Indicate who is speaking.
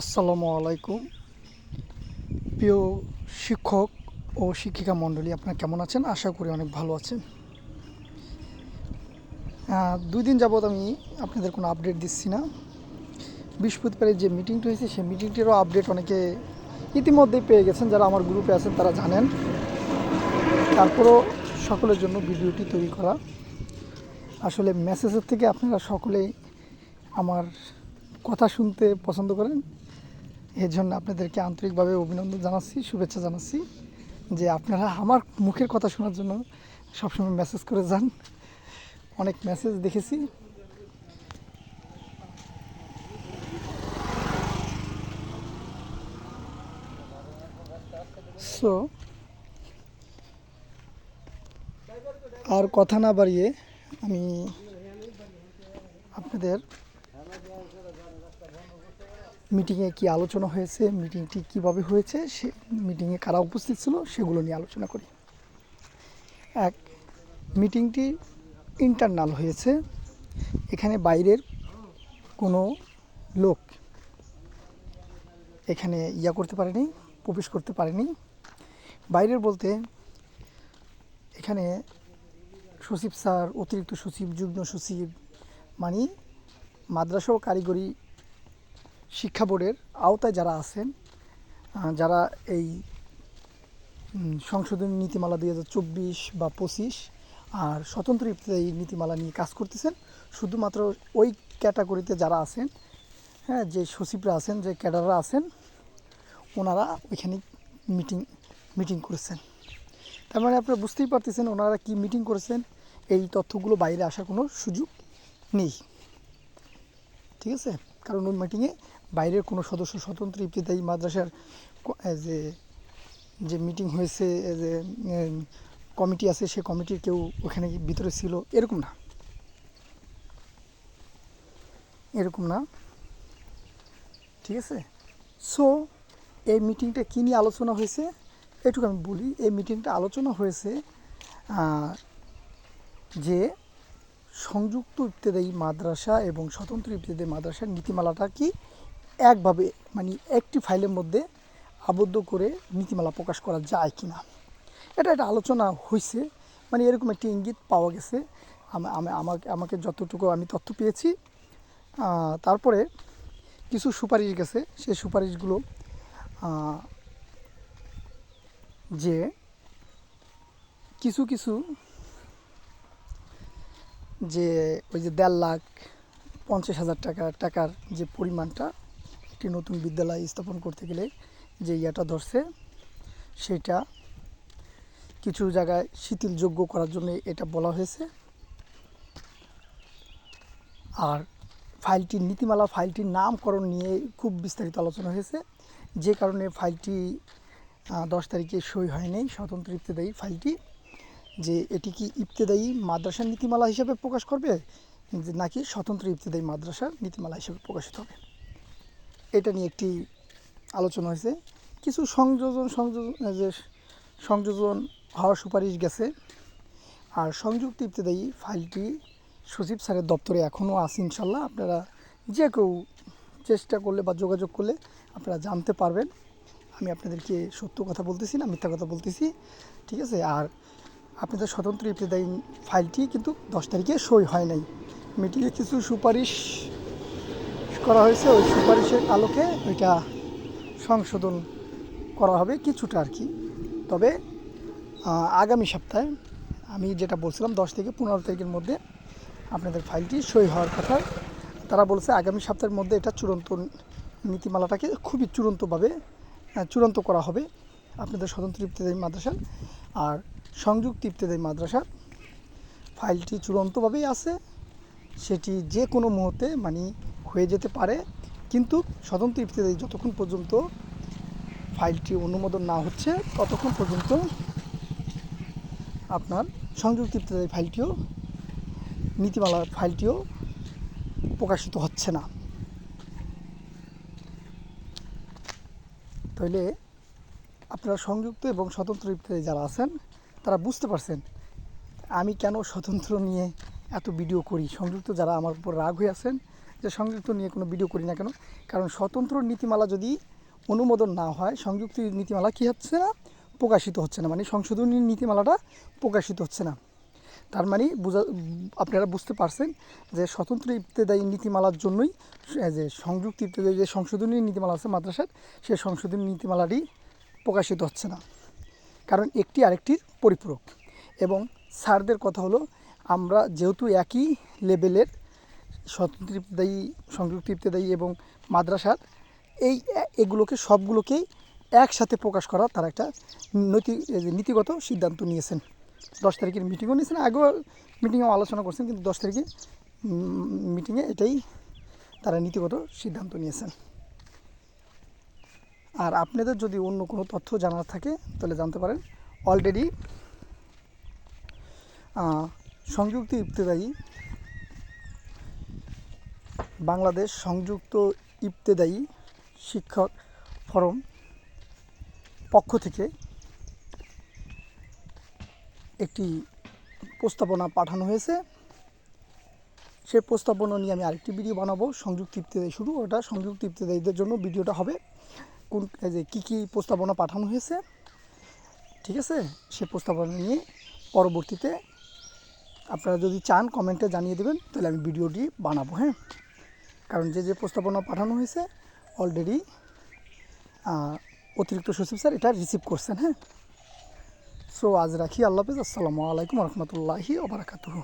Speaker 1: আসসালামু আলাইকুম। প্রিয় শিক্ষক ও শিক্ষিকা মণ্ডলী, আপনারা কেমন আছেন? আশা করি অনেক ভালো আছেন। দুই দিন যাবৎ আমি আপনাদের কোনো আপডেট দিচ্ছি না। বৃহস্পতিবারের যে মিটিংটি হয়েছে, সেই মিটিংটিরও আপডেট অনেকে ইতিমধ্যেই পেয়ে গেছেন। যারা আমার গ্রুপে আছেন, তারা জানেন। তারপরও সকলের জন্য ভিডিওটি তৈরি করা। আসলে মেসেজের থেকে আপনারা সকলেই আমার কথা শুনতে পছন্দ করেন। এর জন্য আপনাদেরকে আন্তরিকভাবে অভিনন্দন জানাচ্ছি, শুভেচ্ছা জানাচ্ছি যে আপনারা আমার মুখের কথা শোনার জন্য সবসময় মেসেজ করে যান। অনেক মেসেজ দেখেছি। সো আর কথা না বাড়িয়ে আমি আপনাদের মিটিংয়ে কি আলোচনা হয়েছে, মিটিংটি কীভাবে হয়েছে, সে মিটিংয়ে কারা উপস্থিত ছিল সেগুলো নিয়ে আলোচনা করি। এক, মিটিংটি ইন্টারনাল হয়েছে, এখানে বাইরের কোনো লোক এখানে ইয়া করতে পারেনি, প্রবেশ করতে পারেনি। বাইরের বলতে এখানে সচিব স্যার, অতিরিক্ত সচিব, যুগ্ম সচিব মানে মাদ্রাসা ও কারিগরি শিক্ষা বোর্ডের আওতায় যারা আছেন যারা এই সংশোধনী নীতিমালা দুই হাজার চব্বিশ বা পঁচিশ আর স্বতন্ত্র এই নীতিমালা নিয়ে কাজ করতেছেন, শুধুমাত্র ওই ক্যাটাগরিতে যারা আছেন হ্যাঁ যে সচিবরা আছেন, যে ক্যাডাররা আছেন, ওনারা ওইখানে মিটিং মিটিং করেছেন। তার মানে আপনারা বুঝতেই পারতেছেন ওনারা কি মিটিং করেছেন, এই তথ্যগুলো বাইরে আসার কোনো সুযোগ নেই। ঠিক আছে? কারণ ওই মিটিংয়ে বাইরের কোনো সদস্য স্বতন্ত্র ইফতেদায়ী মাদ্রাসার যে যে মিটিং হয়েছে যে কমিটি আছে, সে কমিটির কেউ ওখানে ভিতরে ছিল? এরকম না। এরকম না। ঠিক আছে? সো এই মিটিংটা কী নিয়ে আলোচনা হয়েছে? এটুকু আমি বলি, এই মিটিংটা আলোচনা হয়েছে যে সংযুক্ত ইবতেদায়ী মাদ্রাসা এবং স্বতন্ত্র ইবতেদায়ী মাদ্রাসার নীতিমালাটা কি? একভাবে মানে একটি ফাইলের মধ্যে আবদ্ধ করে নীতিমালা প্রকাশ করা যায় কি না? এটা একটা আলোচনা হয়েছে মানে এরকম একটি ইঙ্গিত পাওয়া গেছে। আমা- আমা- আমাকে আমাকে যতটুকু আমি তথ্য পেয়েছি। তারপরে কিছু সুপারিশ গেছে। সেই সুপারিশগুলো যে কিছু কিছু যে ওই যে দেড় লাখ পঞ্চাশ হাজার টাকা, টাকার যে পরিমাণটা একটি নতুন বিদ্যালয় স্থাপন করতে গেলে যে ইয়াটা ধরছে, সেটা কিছু জায়গায় শিথিলযোগ্য করার জন্য এটা বলা হয়েছে। আর ফাইলটির নীতিমালা, ফাইলটির নামকরণ নিয়ে খুব বিস্তারিত আলোচনা হয়েছে। যে কারণে ফাইলটি দশ তারিখে সই হয়নি স্বতন্ত্র ইফতেদায়ী ফাইলটি। যে এটি কি ইফতেদায়ী মাদ্রাসার নীতিমালা হিসেবে প্রকাশ করবে নাকি স্বতন্ত্র ইফতেদায়ী মাদ্রাসার নীতিমালা হিসেবে প্রকাশিত হবে? এটা নিয়ে একটি আলোচনা হয়েছে। কিছু সংযোজন সংযোজন যে সংযোজন হওয়ার সুপারিশ গেছে। আর সংযুক্ত ইবতেদায়ী ফাইলটি সচিব স্যারের দপ্তরে এখনও আছে ইনশাল্লাহ। আপনারা যে কেউ চেষ্টা করলে বা যোগাযোগ করলে আপনারা জানতে পারবেন। আমি আপনাদেরকে সত্য কথা বলতেছি না, মিথ্যা কথা বলতেছি, ঠিক আছে? আর আপনাদের স্বতন্ত্র ইবতেদায়ী ফাইলটি কিন্তু দশ তারিখে সই হয় নাই। মিটিংয়ে কিছু সুপারিশ করা হয়েছে, ওই সুপারিশের আলোকে ওইটা সংশোধন করা হবে কিছুটা আর কি। তবে আগামী সপ্তাহে আমি যেটা বলছিলাম, দশ থেকে পনেরো তারিখের মধ্যে আপনাদের ফাইলটি সই হওয়ার কথা। তারা বলছে আগামী সপ্তাহের মধ্যে এটা চূড়ান্ত নীতিমালাটাকে খুবই চূড়ান্তভাবে চূড়ান্ত করা হবে। আপনাদের স্বতন্ত্র ইবতেদায়ী মাদ্রাসার আর সংযুক্ত ইবতেদায়ী মাদ্রাসার ফাইলটি চূড়ান্তভাবেই আছে। সেটি যে কোনো মুহূর্তে মানে হয়ে যেতে পারে, কিন্তু স্বতন্ত্র ইবতেদায়ী যতক্ষণ পর্যন্ত ফাইলটি অনুমোদন না হচ্ছে, ততক্ষণ পর্যন্ত আপনার সংযুক্ত ইবতেদায়ী ফাইলটিও, নীতিমালা ফাইলটিও প্রকাশিত হচ্ছে না। তাহলে আপনারা সংযুক্ত এবং স্বতন্ত্র ইবতেদায়ী যারা আছেন, তারা বুঝতে পারছেন, আমি কেন স্বতন্ত্র নিয়ে এত ভিডিও করি? সংযুক্ত যারা আমার উপর রাগ হয়ে আছেন যে সংযুক্ত নিয়ে কোনো ভিডিও করি না কেন? কারণ স্বতন্ত্র নীতিমালা যদি অনুমোদন না হয়, সংযুক্ত নীতিমালা কী হচ্ছে না? প্রকাশিত হচ্ছে না। মানে সংশোধনী নীতিমালাটা প্রকাশিত হচ্ছে না। তার মানে বুঝা, আপনারা বুঝতে পারছেন যে স্বতন্ত্র ইবতেদায়ী নীতিমালার জন্যই যে সংযুক্ত ইবতেদায়ী যে সংশোধনী নীতিমালা আছে মাদ্রাসার সেই সংশোধনী নীতিমালাটি প্রকাশিত হচ্ছে না। কারণ একটি আরেকটির পরিপূরক। এবং স্যারদের কথা হলো, আমরা যেহেতু একই লেভেলের স্বতন্ত্র ইবতেদায়ী সংযুক্ত ইবতেদায়ী এবং মাদ্রাসার এই এগুলোকে, সবগুলোকেই একসাথে প্রকাশ করা তারা একটা নৈতি নীতিগত সিদ্ধান্ত নিয়েছেন। দশ তারিখের মিটিংও নিয়েছেন, আগেও মিটিংয়েও আলোচনা করছেন, কিন্তু দশ তারিখে মিটিংয়ে এটাই তারা নীতিগত সিদ্ধান্ত নিয়েছেন। আর আপনাদের যদি অন্য কোনো তথ্য জানার থাকে, তাহলে জানতে পারেন। অলরেডি সংযুক্ত ইবতেদায়ী বাংলাদেশ সংযুক্ত ইবতেদায়ী শিক্ষক ফোরাম পক্ষ থেকে একটি প্রস্তাবনা পাঠানো হয়েছে। সেই প্রস্তাবনা নিয়ে আমি আরেকটি ভিডিও বানাবো। সংযুক্ত ইবতেদায়ী শুরু ওটা। সংযুক্ত ইবতেদায়ীদের জন্য ভিডিওটা হবে। কোন যে কী কী প্রস্তাবনা পাঠানো হয়েছে। ঠিক আছে? সে প্রস্তাবনা নিয়ে পরবর্তীতে আপনারা যদি চান কমেন্টে জানিয়ে দেবেন, তাহলে আমি ভিডিওটি বানাবো হ্যাঁ? কারণ যে যে প্রস্তাবনা পাঠানো হয়েছে অলরেডি অতিরিক্ত সচিব স্যার এটা রিসিভ করছেন হ্যাঁ? সো আজ রাখি, আল্লাহ হাফিজ, আসসালামু আলাইকুম রহমতুল্লাহি ওবরাকাতুহু